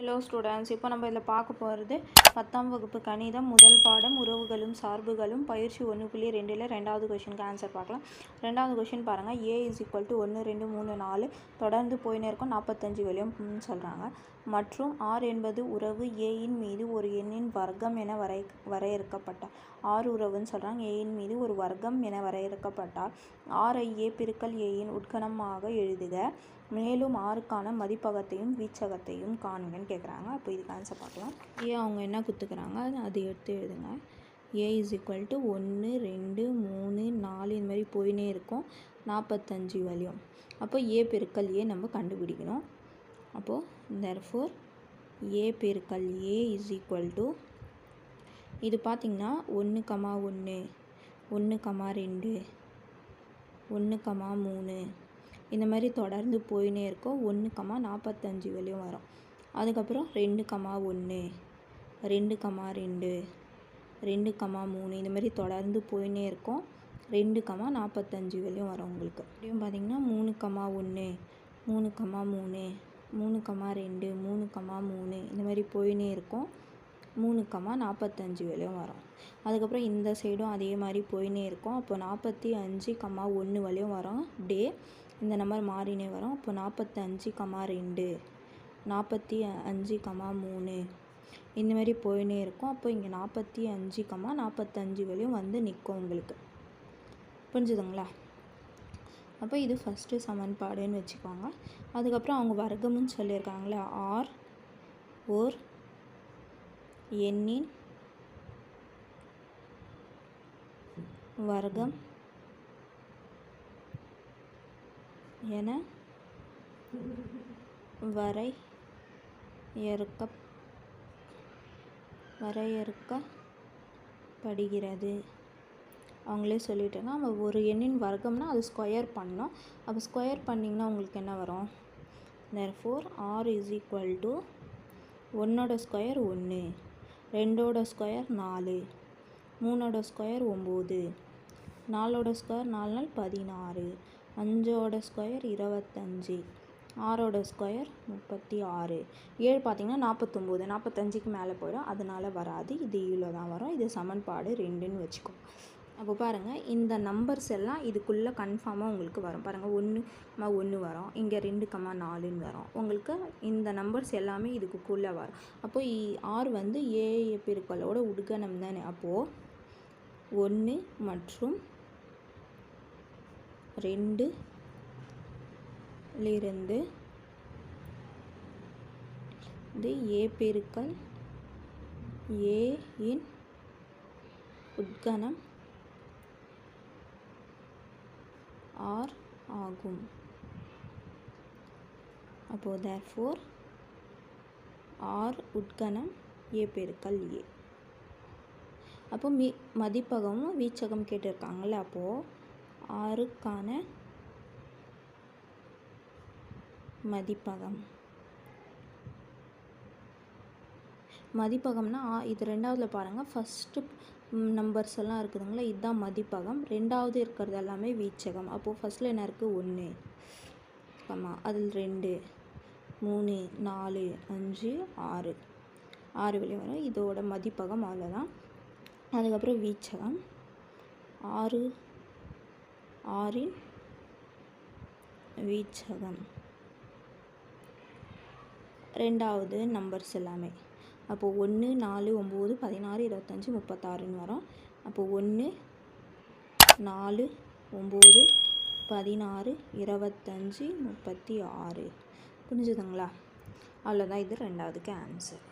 Hello students இப்போ நம்ம இதில் பார்க்க போகிறது பத்தாம் வகுப்பு கணிதம் முதல் பாடம் உறவுகளும் சார்புகளும் பயிற்சி ஒன்று புள்ளி ரெண்டில் ரெண்டாவது கொஷினுக்கு ஆன்சர் பார்க்கலாம். ரெண்டாவது கொஷின் பாருங்கள் ஏ இஸ் ஈக்குவல் டு ஒன்று ரெண்டு மூணு நாலு. தொடர்ந்து போயினே இருக்கும் நாற்பத்தஞ்சு வரையும் சொல்கிறாங்க மற்றும் ஆர் என்பது உறவு. ஏயின் மீது ஒரு எண்ணின் வர்க்கம் என வரை வரையறுக்கப்பட்ட ஆர் உறவுன்னு சொல்கிறாங்க ஏயின் மீது ஒரு வர்க்கம் என வரையறுக்கப்பட்டால் ஆரை ஏ பெருக்கல் ஏயின் உட்கணமாக எழுதுக. மேலும் ஆறுக்கான மதிப்பகத்தையும் வீச்சகத்தையும் காணுங்கன்னு கேட்குறாங்க அப்போ இதுக்கு ஆன்சர் பார்க்கலாம். ஏ அவங்க என்ன குத்துக்கிறாங்க? அது எடுத்து எழுதுங்க. ஏ இஸ் ஈக்குவல் டு ஒன்று ரெண்டு மூணு நாலு இந்த மாதிரி போயினே இருக்கும். நாற்பத்தஞ்சு வலியும் அப்போ ஏ பெருக்கல் ஏ நம்ம கண்டுபிடிக்கணும். அப்போது தெர்ஃபோர் ஏ பெருக்கல் ஏ இஸ் ஈக்குவல் டு இது பார்த்திங்கன்னா ஒன்று கமா ஒன்று ஒன்று கமா ரெண்டு ஒன்று கமா மூணு இந்த மாதிரி தொடர்ந்து போயினே இருக்கும். ஒன்று கமா நாற்பத்தஞ்சு வரையும் வரும். அதுக்கப்புறம் ரெண்டு கமா ஒன்று ரெண்டு கமா ரெண்டு ரெண்டு கமா மூணு இந்த மாதிரி தொடர்ந்து போயினே இருக்கும். ரெண்டு கமா நாற்பத்தஞ்சு வரையும் வரும் உங்களுக்கு. அப்படியும் பார்த்தீங்கன்னா மூணு கமா ஒன்று மூணு கமா மூணு மூணு கமா ரெண்டு மூணு கமா மூணு இந்த மாதிரி போயினே இருக்கும். மூணு கமா நாற்பத்தஞ்சு வரையும் வரும். அதுக்கப்புறம் இந்த சைடும் அதே மாதிரி போயினே இருக்கும். அப்போ நாற்பத்தி அஞ்சு கமா ஒன்று வரையும் வரும் டே. இந்த நம்பர் மாறினே வரும். அப்போ நாற்பத்தஞ்சு கமா ரெண்டு நாற்பத்தி அஞ்சு கமா மூணு. இந்த மாதிரி போயினே இருக்கும். அப்போ இங்கே நாற்பத்தி அஞ்சு கமா நாற்பத்தஞ்சு வரையும் வந்து நிற்கும் உங்களுக்கு. புரிஞ்சுதுங்களா? அப்போ இது ஃபஸ்ட்டு சமன்பாடுன்னு வச்சுக்கோங்க. அதுக்கப்புறம் அவங்க வர்க்கம்னு சொல்லியிருக்காங்களே ஆர் ஓர் எண்ணின் வர்க்கம் என வரையறுக்க வரையறுக்கப்படுகிறது. அவங்களே சொல்லிட்டாங்க நம்ம ஒரு எண்ணின் வர்க்கம்னா அது ஸ்கொயர் பண்ணோம். அப்போ ஸ்கொயர் பண்ணிங்கன்னா உங்களுக்கு என்ன வரும்? Therefore R is equal to ஒன்னோட ஸ்கொயர் ஒன்று ரெண்டோட ஸ்கொயர் நாலு மூணோட ஸ்கொயர் ஒம்பது நாலோட ஸ்கொயர் நாலு நாள் பதினாறு. அஞ்சோட ஸ்கொயர் இருபத்தஞ்சி. ஆறோட ஸ்கொயர் முப்பத்தி ஆறு. ஏழு பார்த்திங்கன்னா நாற்பத்தொம்போது. நாற்பத்தஞ்சுக்கு மேலே போயிடும். அதனால் வராது. இது இவ்வளோ தான் வரும். இது சமன்பாடு ரெண்டுன்னு வச்சுக்கோ. அப்போ பாருங்கள் இந்த நம்பர்ஸ் எல்லாம் இதுக்குள்ளே கன்ஃபார்மாக உங்களுக்கு வரும். பாருங்கள் ஒன்று கம்மா ஒன்று வரும். இங்கே ரெண்டு கம்மா நாலுன்னு வரும். உங்களுக்கு இந்த நம்பர்ஸ் எல்லாமே இதுக்குள்ளே வரும். அப்போது ஆர் வந்து ஏ பெருக்களோட உடுகணம் தானே. அப்போது ஒன்று மற்றும் ரெண்டுலிருந்து இது ஏ பெருக்கல் ஏ இன் உட்கணம் ஆர் ஆகும். அப்போது தேர்ஃபோர் ஆர் உட்கணம் ஏ பெருக்கல் ஏ. அப்போ மீ மதிப்பகமும் வீச்சகம் கேட்டிருக்காங்களே அப்போது ஆறுக்கான மதிப்பகம். மதிப்பகம்னா இது ரெண்டாவதில் பாருங்கள் ஃபஸ்ட்டு நம்பர்ஸ் எல்லாம் இருக்குதுங்களா இதுதான் மதிப்பகம். ரெண்டாவது இருக்கிறது எல்லாமே வீச்சகம். அப்போது ஃபஸ்ட்டில் என்ன இருக்குது ஒன்று ஆமாம் அதில் ரெண்டு மூணு நாலு அஞ்சு ஆறு. ஆறு வெளியே வரும். இதோட மதிப்பகம் அவ்வளோதான் அதுக்கப்புறம் வீச்சகம். ஆறு ஆறின் வீச்சகம். ரெண்டாவது நம்பர்ஸ் எல்லாமே அப்போது ஒன்று நாலு ஒம்பது பதினாறு இருபத்தஞ்சி முப்பத்தாறுன்னு வரும். அப்போது ஒன்று நாலு ஒம்பது பதினாறு இருபத்தஞ்சி முப்பத்தி ஆறு. புரிஞ்சுதுங்களா? அவ்வளோதான் இது ரெண்டாவதுக்கு ஆன்சர்